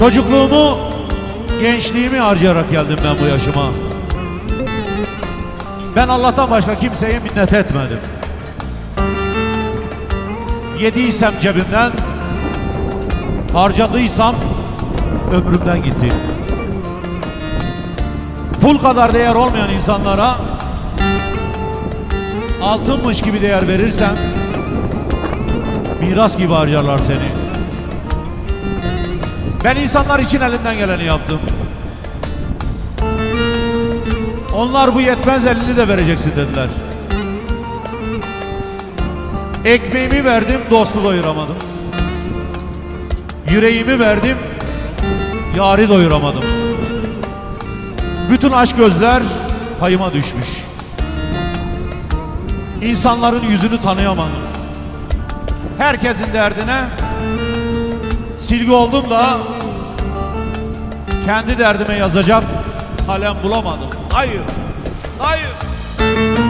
Çocukluğumu, gençliğimi harcayarak geldim ben bu yaşıma. Ben Allah'tan başka kimseye minnet etmedim. Yediysem cebimden, harcadıysam ömrümden gitti. Pul kadar değer olmayan insanlara altınmış gibi değer verirsen miras gibi harcarlar seni. Ben insanlar için elimden geleni yaptım. Onlar bu yetmez elini de vereceksin dediler. Ekmeğimi verdim, dostu doyuramadım. Yüreğimi verdim, yari doyuramadım. Bütün aşk gözler payıma düşmüş. İnsanların yüzünü tanıyamadım. Herkesin derdine silgi oldum da kendi derdime yazacak kalem bulamadım. Hayır, hayır.